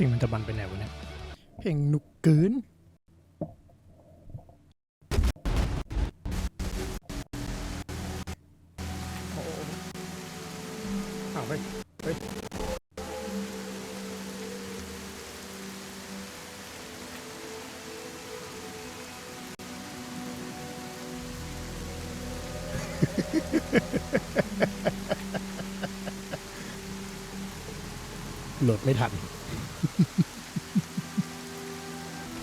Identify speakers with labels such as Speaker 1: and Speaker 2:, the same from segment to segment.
Speaker 1: ลงมันจะมันไปไหนวะเนี่ยเพลงหนุกเกินโอ้โหอ้าวเฮ้ยเฮ้ยโหลดไม่ทัน ส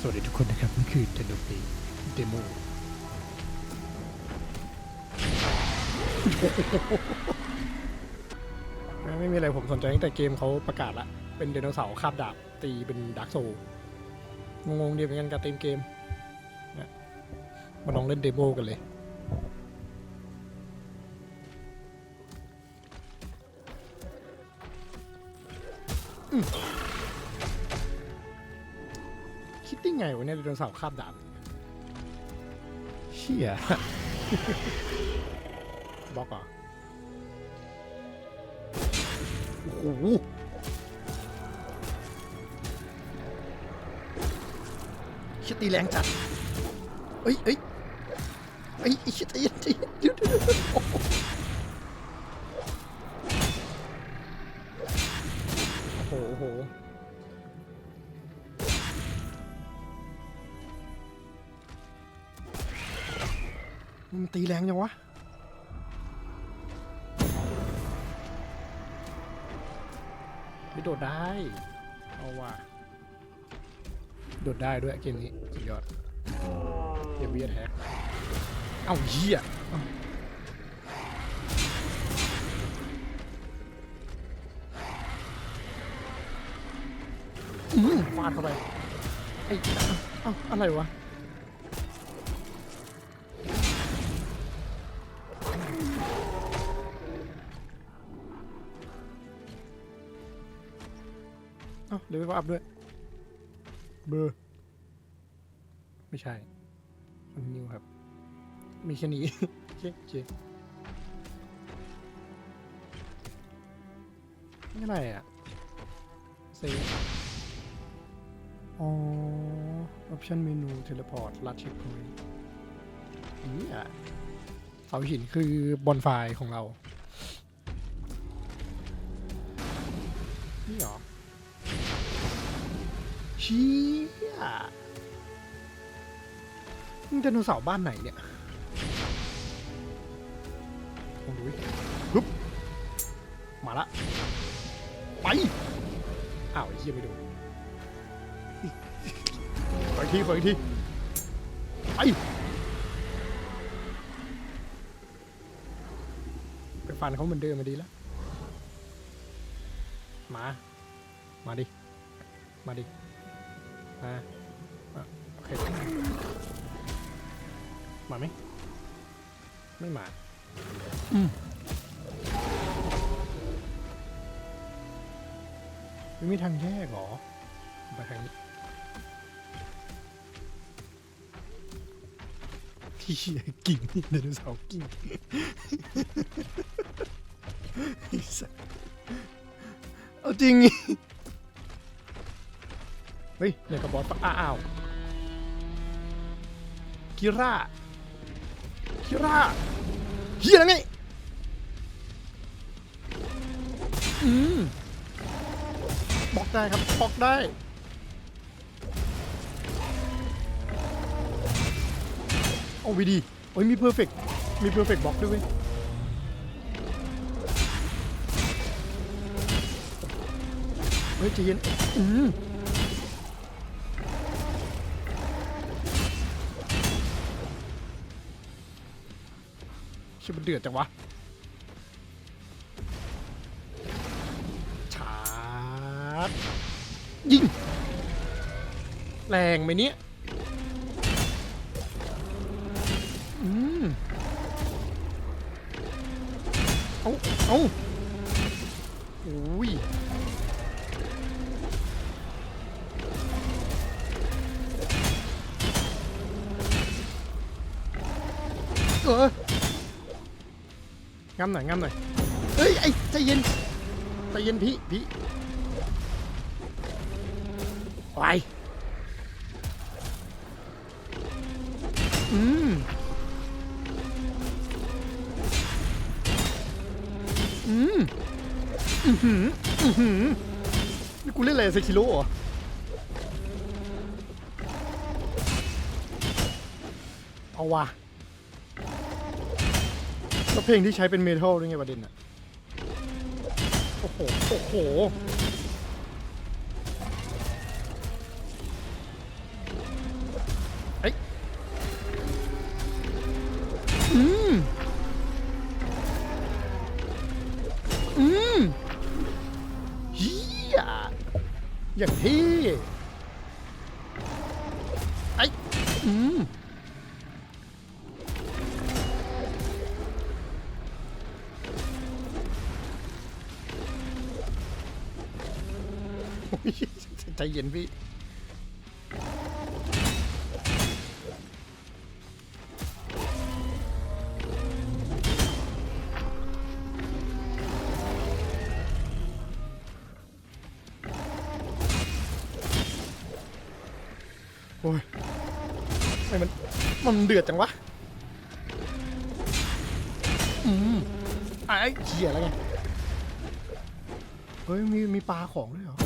Speaker 1: วัสดีทุกคนนะครับ นี่คือเดโนปีเดโมไม่มีอะไรผมสนใจตั้งแต่เกมเขาประกาศละ เป็นไดโนเสาร์คาบดาบ ตีเป็นดาร์กโซงงๆเดียวเหมือนกันกับตีมเกมนะมาลองเล่นเดโมกันเลย คิดได้ไงวะเนี่ยไดโนเสาร์คาบดาบเชี่ยบล็อกเหรอโอ้โหชิตีแรงจัดเอ้ยเอ้ยเอ้ยชิดใจเย็นใจเย็นเดี๋ยวเดี๋ยวเดี๋ ตีแรงยังวะ ไม่โดดได้ เอาว่ะ โดดได้ด้วยเกมนี้ สุดยอดเกมเบียแท็กเอ้าเหี้ยเอ้าอืมฟาดเข้าไปไอ้เอ้าอะไรวะ เลเวลอัพด้วย เบอร์ ไม่ใช่ มันนิวครับ มีแค่นี้โอเคโอเคนี่ไรอะเซฟอ๋อ ออปชันเมนูเทเลพอร์ตลัดเช็คพอยต์นี่อะเสาหินคือบอนไฟของเรา ชี่ยมึงไดโนเสาบ้านไหนเนี่ยลองดูฮึบมาละ ไป อ้าวไอ้เหี้ยไม่ดูขออีกทีขออีกที ไป ไปฟันเขาเหมือนเดิมมาดีแล้ว มา มาดิ มาดิ มาอะโอเคมาไหมไม่มาอืมไม่มีทางแยกเหรอไปทางนี้ที่เหี้ยกิ่งนี่ไดโนเสาร์กิ่งไอ้สัสเอาจริงอี เฮ้ยเนี่ยกับบอสปะอ้าวคิร่าคิร่าเฮียไงอืมบล็อกได้ครับบล็อกได้โอ้วีดีโอ้ยมีเพอร์เฟกมีเพอร์เฟกบล็อกด้วยเว้ยเฮ้ยใจเย็นอืม ชิบนเดือดจังวะชาร์จยิง แรงไหมเนี่ยอืมเอาเอาโอ้ยเออ งำหน่อยงำหน่อยเอ้ยไอ้ใจเย็นใจเย็นพี่พี่ไปอืมอืมอือหืออือหือนี่กูเล่นอะไรเซคิโร่เหรอเอาว่ะ แล้วเพลงที่ใช้เป็นเมทัลด้วยไงประเด็นอะโอ้โห โอ้โห เอ้ยอืม อืมเฮียอย่างที่ ใจเย็นพี่โอ้ยทำไมมัน มันเดือดจังวะ อืมไอ้เขี่ยแล้วไง เฮ้ย มี มีปลาของด้วยเหรอ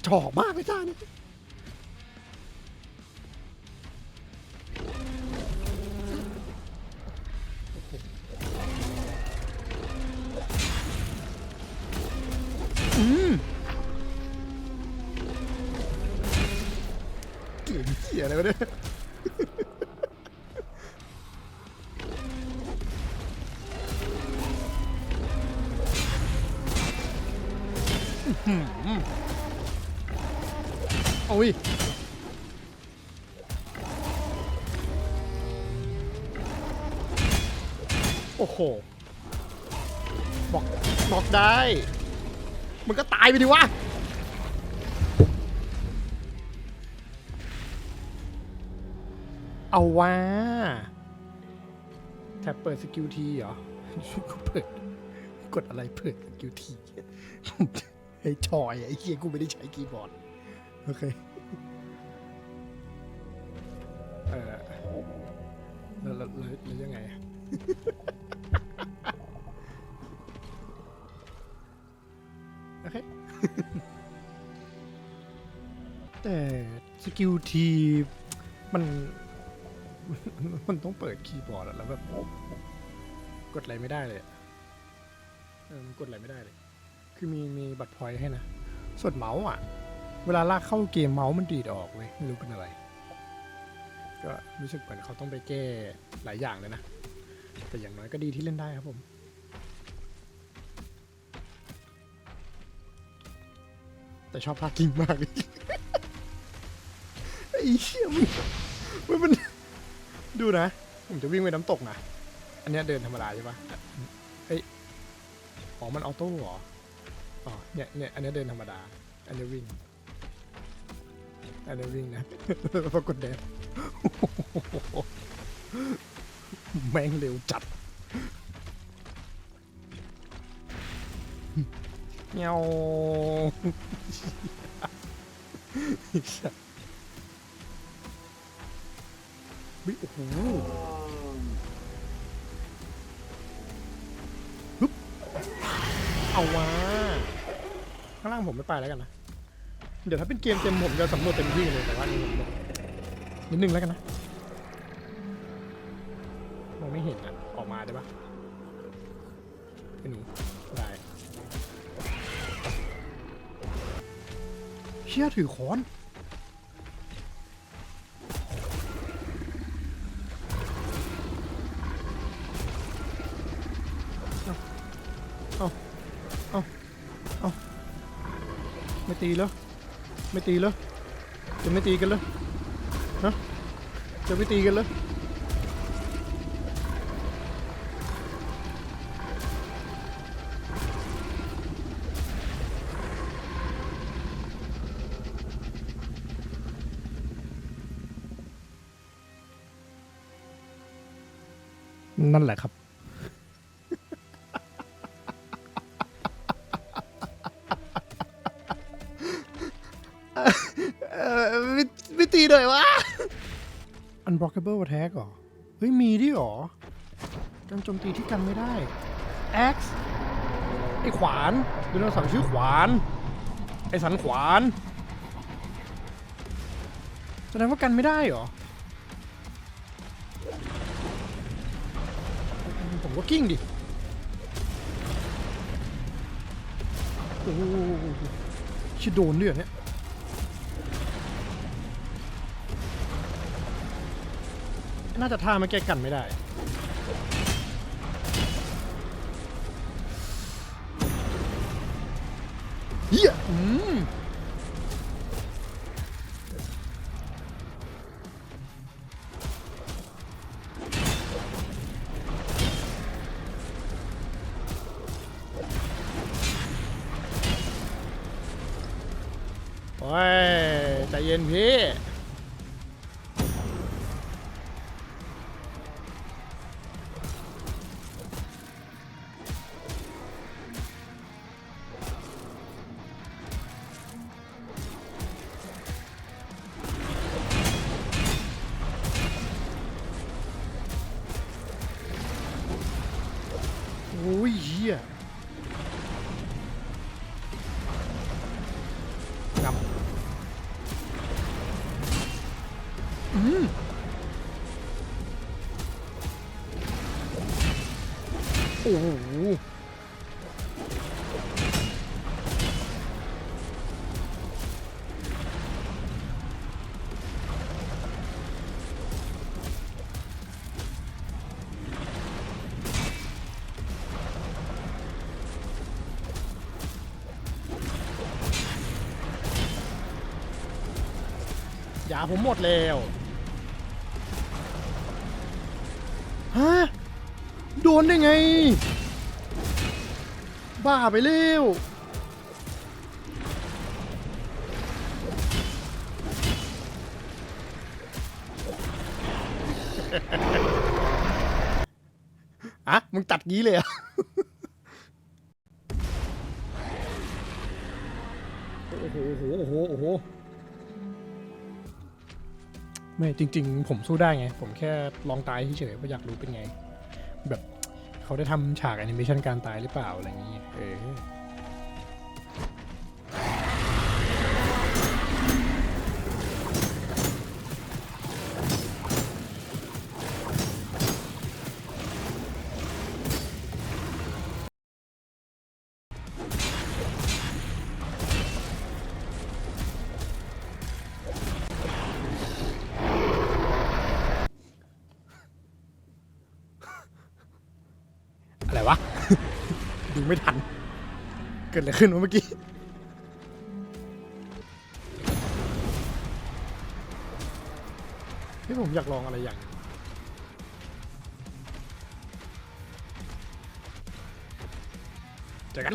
Speaker 1: ระจอกมากไม่ใช่นี่อืมเกลียดเขี่ยอะไรวะเนี่ย โอ้โหบอกบอกได้ มันก็ตายไปดิวะเอาว่าแท็บเปิดสกิลทีเหรอกูเปิดกดอะไรเปิดสกิลทีไอ้ชอยไอ้เฮียกูไม่ได้ใช้คีย์บอร์ด โอเค เออแล้วแล้วแล้วยังไง แต่สกิลทีมันมันต้องเปิดคีย์บอร์ดอะแล้วแบบกดอะไรไม่ได้เลยอะเออมันกดอะไรไม่ได้เลย คือมีมีบัตรพอยต์ให้นะ ส่วนเมาส์อะ เวลาลากเข้าเกมเมาส์มันดีดออกเว้ยไม่รู้เป็นอะไร ก็รู้สึกเหมือนเขาต้องไปแก้หลายอย่างเลยนะ แต่อย่างน้อยก็ดีที่เล่นได้ครับผม แต่ชอบพากิ้งมากเลย ไอ้เชี่ยมมันมันดูนะ ผมจะวิ่งไปน้ำตกนะ อันเนี้ยเดินธรรมดาใช่ปะเอ้ยอ๋อมันออโต้เหรอ อ๋อ เนี่ยเนี่ยอันนี้เดินธรรมดา อันนี้วิ่ง อันนี้วิ่งนะ ปรากฏแดงแม่งเร็วจัดเงี้ย ววิโอ้โหฮึบเอาว่าข้างล่างผมไม่ไปแล้วกันนะ เดี๋ยวถ้าเป็นเกมเต็มผมจะสำรวจเต็มที่เลยแต่ว่านี่ผมนิดนึงแล้วกันนะมองไม่เห็นอะ ออกมาได้ปะไอ้หนูได้เชี่ยถือค้อน ตีแล้วไม่ตีแล้วจะไม่ตีกันเลยฮะจะไม่ตีกันเลยนั่นแหละครับ unblockable attack เหรอ เฮ้ย มีด้วยเหรอการโจมตีที่กันไม่ได้ Axe ไอ้ขวานไดโนเสาร์ชื่อขวาน ไอ้สันขวานแสดงว่ากันไม่ได้เหรอ ผมก็กิ้งดิโอ้ชิโดนด้วยเนี่ย น่าจะท่าไม่แก้กันไม่ได้ เฮียอืมโอ้ยใจเย็นพี่ โอ้โหยาผมหมดแล้ว ฮะ โดนได้ไง บ้าไปเร็วอะมึงตัดงี้เลยอะโอ้โห โอ้โห โอ้โห ไม่จริง ๆ ผมสู้ได้ไง ผมแค่ลองตายเฉยๆเพราะอยากรู้เป็นไง แบบเขาได้ทำฉากแอนิเมชันการตายหรือเปล่าอะไรอย่างเงี้ยเออ กิดอะไรขึ้นวะเมื่อกี้ที่ผมอยากลองอะไรอย่างเจอกัน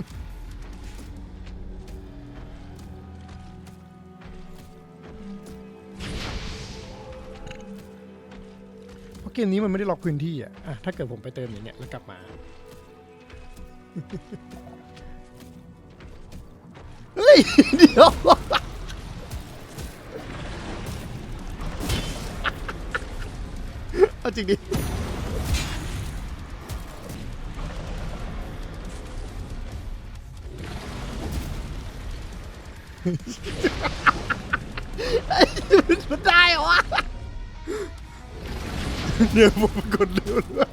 Speaker 1: เพราะเกมนี้มันไม่ได้ล็อกพื้นที่อะอะ ถ้าเกิดผมไปเติมอย่างเนี้ยแล้วกลับมา ยเดี๋ยวเอาจริงดิไอ้มันได้เหรอวะเดี๋ยวผมกดเร็วด้วย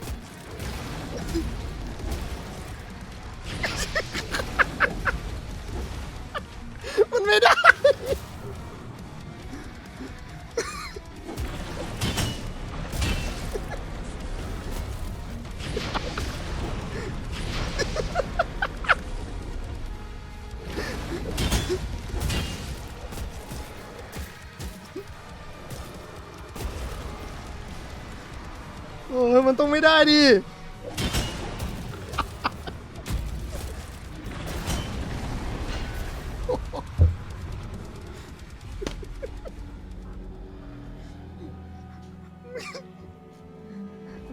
Speaker 1: โอ้ยมันต้องไม่ได้ดิ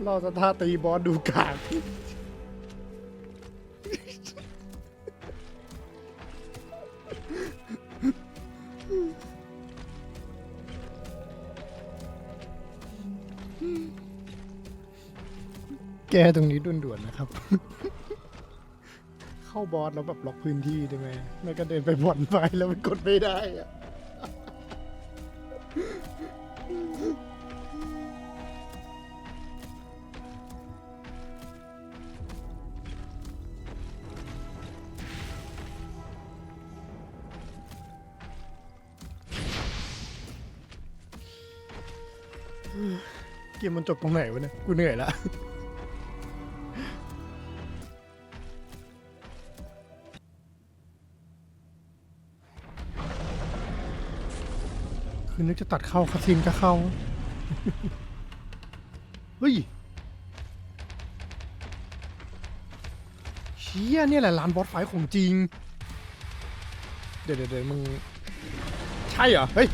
Speaker 1: เราจะท่าตีบอสดูกาก ตรงนี้ด่วนๆนะครับ เข้าบอสแล้วแบบล็อกพื้นที่ได้ไหมไม่ก็เดินไปบ่อนไฟแล้วมันกดไม่ได้อะเกมมันจบตรงไหนวะเนี่ย กูเหนื่อยละ คือนึกจะตัดเข้าคาซินก็เข้า เฮ้ยเชี่ยเนี่ยแหละร้านบอสไฟท์ของจริง เดี๋ยวเดี๋ยวมึง ใช่เหรอ เฮ้ย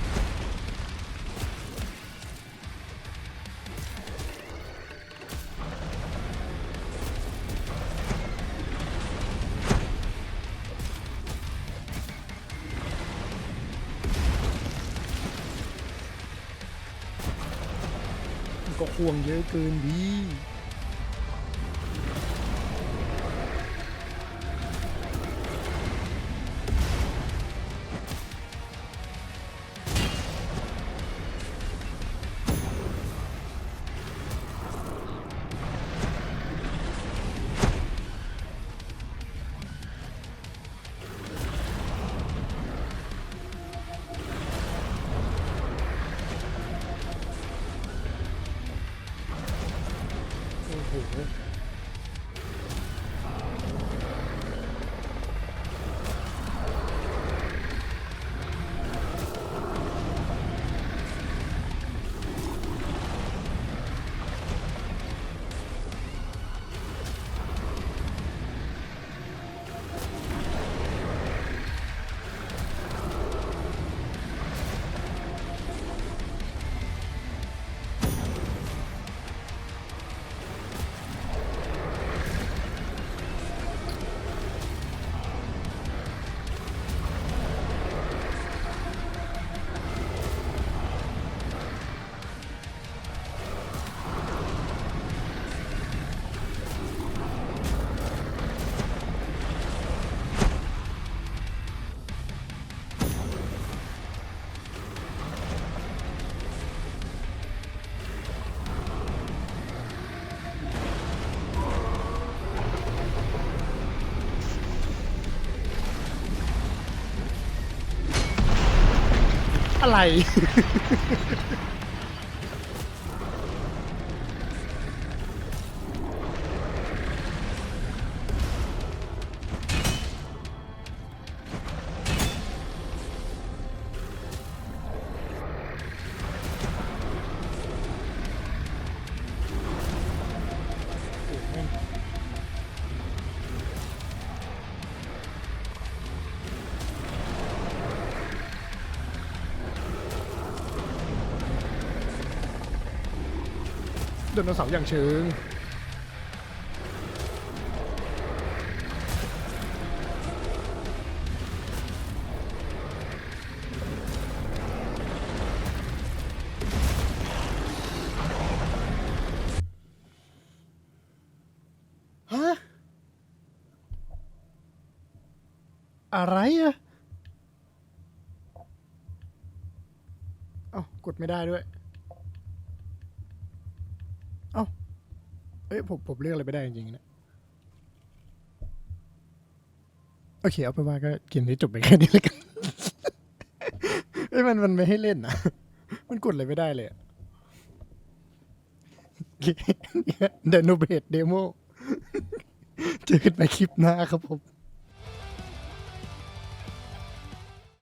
Speaker 1: มันก็ควงเยอะเกินดี อะไร ไดนเสาอย่างเชิงฮะอะไรอะเอ้ากดไม่ได้ด้วย เอ้า เอ้ยผมผมเลือกอะไรไม่ได้จริงๆนะโอเคเอาไปนว่าก็เกมนี้จบไปแค่นี้แล้วกันเอ้ยมันมันไม่ให้เล่นนะมันกดอะไรไม่ได้เลยเดโนเบดเดโมเจอกันไปคลิปหน้าครับผม